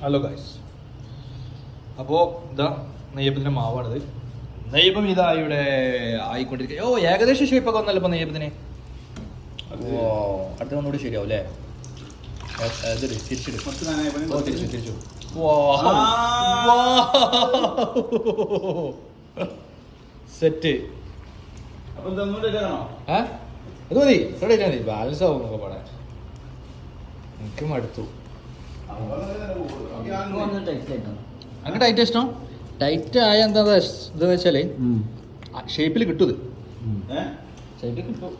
Hello guys അപ്പോൾ ഇതാ നെയ്യപ്പത്തിന്റെ മാവാണിത്. നെയ്യപ്പം ഇതാ ഇവിടെ ആയിക്കൊണ്ടിരിക്കുക ഓ ഏകദേശം ഷേപ്പൊക്കെ വന്നല്ലോ ഇപ്പൊ നെയ്യപ്പത്തിന്? ഓ അടുത്ത ഒന്നുകൂടി ശരിയാവും അല്ലേ സെറ്റ്. അപ്പൊ ഇത് മതി. ബാലൻസ് ആവും നോക്കാം പാടാൻ എനിക്ക് മടുത്തു അങ്ങനെ ടൈറ്റ് ഇഷ്ടം? ടൈറ്റ് ആയ എന്താ ഇതെന്ന് വെച്ചാൽ ഷേപ്പിൽ കിട്ടും. ഇത് ഷേപ്പിൽ കിട്ടും.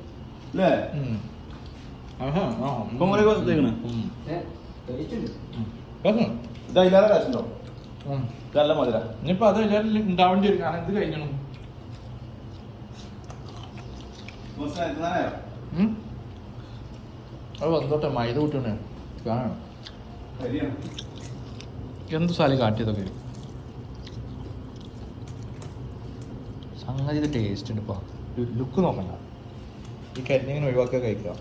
ഇനിയിപ്പോ അത് ഉണ്ടാവേണ്ടി വരും. കാരണം ഇത് കഴിഞ്ഞണം കുറച്ച് നേരത്തെ അത് വന്നോട്ടെ മൈദ കൂട്ടണേ കാണണം. എന്ത് സാലി കാട്ടിയതൊക്കെ? സംഗതി ടേസ്റ്റ് ഉണ്ട് ലുക്ക് നോക്കണ്ട. ഈ കരിഞ്ഞിങ്ങനെ ഒഴിവാക്കുക കഴിക്കുക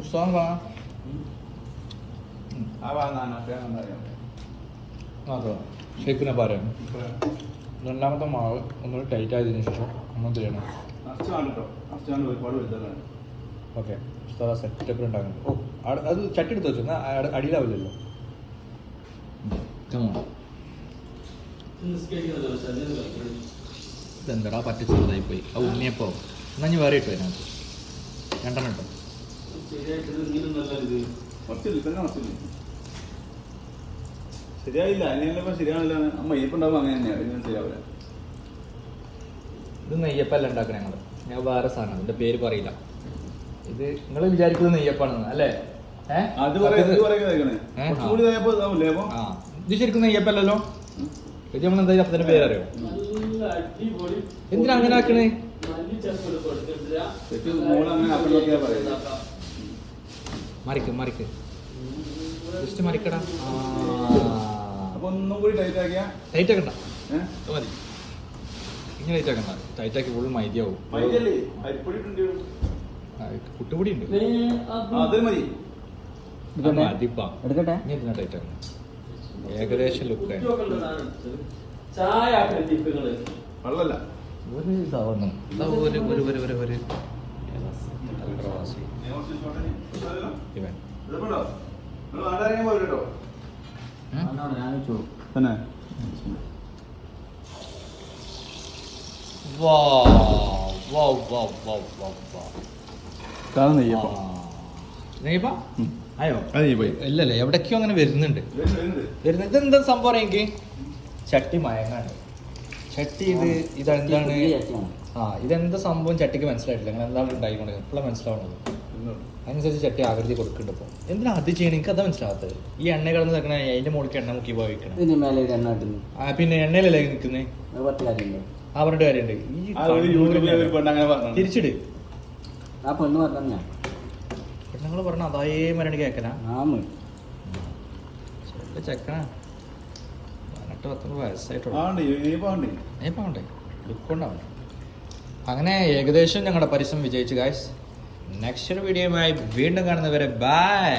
ഉത്സാഹം കാണാം ആ വാ നാനാ, ഞാൻ നന്നായി. അതെ. ഷേപ്പിനെ പറയാം രണ്ടാമത്തെ മാവ് ഒന്നുകൂടി ടൈറ്റ് ആയതിനു ശേഷം നമ്മൾ ചെയ്യണം. ഓക്കെ. സെറ്റപ്പ് ഉണ്ടാകുന്നു ഓ അത് ചട്ടി എടുത്ത് വെച്ചു. എന്നാൽ അട- അടിയിലാവില്ലല്ലോ. ഇതെന്താടാ പറ്റ ചെറുതായി പോയി ആ ഉണ്ണിയപ്പോ. എന്നാ ഞാൻ വേറെ ഇട്ടു അതിനകത്ത്. രണ്ടെണ്ണം ഇട്ടോ. ശരിയായിട്ട്. ശരിയായില്ല അതിനെല്ലാം ശരിയാവില്ല അമ്മ ഇരിപ്പുണ്ടാവും അങ്ങനെ തന്നെയാണ് ഇതിനും ശരിയാവില്ല ഇത് നെയ്യപ്പല്ല ഉണ്ടാക്കണേ ഞങ്ങൾ ഞാൻ വേറെ സാധനം ഇതിന്റെ പേര് പറയില്ല. ഇത് നിങ്ങൾ വിചാരിക്കുന്നത് നെയ്യപ്പാണെന്ന് അല്ലേ? അത് ഇത് ശരിക്കും നെയ്യപ്പല്ലല്ലോ? ഇത് നമ്മൾ എന്താ അപ്പത്തിന്റെ പേരറിയോ? എന്തിനാ അങ്ങനെ ആക്കണേ? മറിക്ക് മറിക്ക്. ജസ്റ്റ് മറിക്കടാ. ഒന്നും കൂടി ടൈറ്റ് ആക്കിയാ? ടൈറ്റ് ആക്കണ്ട. അത് മതി. ഇങ്ങനെ ടൈറ്റ് ആക്കണ്ട. ടൈറ്റ് ആക്കി ഫുൾ മൈദിയാവും മൈദല്ലേ അരിപ്പൊടി കുട്ടുപൊടി ഉണ്ട്. അത് മതി. മതിപ്പാ. എടുക്കട്ടെ? ഇനി എന്തിനാ ടൈറ്റ് ആക്കണം? ഏകദേശം ലുക്ക് ചായ വെള്ളമല്ല ഒരു ഇതാ ഒരു ഒരു ഒരു ഒരു ഒരു? ഇവൻ. ഇതിപ്പുണ്ടോ? നിങ്ങൾ നാട്ടിലിറങ്ങിയാ പോരെ കേട്ടോ. തന്നെ. ഇല്ലല്ലേ എവിടേക്കോ അങ്ങനെ വരുന്നുണ്ട്. വരുന്നുണ്ട്, ഇതെന്താ സംഭവം എനിക്ക്? ചട്ടി മയങ്ങാണ്. ചട്ടി ഇത് ഇതെന്താണ്? ആ ഇതെന്താ സംഭവം? ചട്ടിക്ക് മനസ്സിലായിട്ടില്ല. അങ്ങനെ എന്താണ് ഉണ്ടായിക്കൊണ്ട് എപ്പോഴാണ് മനസ്സിലാവുന്നത്. അതിനനുസരിച്ച് ചട്ടി ആകൃതി കൊടുക്കുന്നുണ്ട് ഇപ്പോൾ എന്തിനാ അത് ചെയ്യണം? എനിക്ക് അതാ മനസ്സിലാവാത്തത്. ഈ എണ്ണ കിടന്ന് നിൽക്കണ അതിന്റെ മുകളിൽ എണ്ണ മുക്കി പോയിക്കണം ഇതിന് മേലെ ഒരു എണ്ണ ഇട്ടുന്നു ആ പിന്നെ എണ്ണയിലല്ലേ നിൽക്കുന്നത് അത് പത്ത് കാര്യമുണ്ട്. ആ പറഞ്ഞിട്ട് കാര്യമുണ്ട്. ഈ ആ ഒരു യൂട്യൂബിൽ ഒരു പെണ്ണ് അങ്ങനെ പറഞ്ഞു തിരിച്ചിട്. ആ പെണ്ണ് പറഞ്ഞ? പെണ്ണുങ്ങൾ പറഞ്ഞ അതായേ മരണി കേക്കനാ? ആമ് ചെക്കനാ. പതിനെട്ട് പത്തൊമ്പത് വയസ്സായിട്ടുള്ളൂ. ലുക്ക് അങ്ങനെ ഏകദേശം ഞങ്ങളുടെ പരിശ്രമം വിജയിച്ചു ഗായ്സ് നെക്സ്റ്റ് വീഡിയോയുമായി വീണ്ടും കാണുന്നവരെ ബൈ.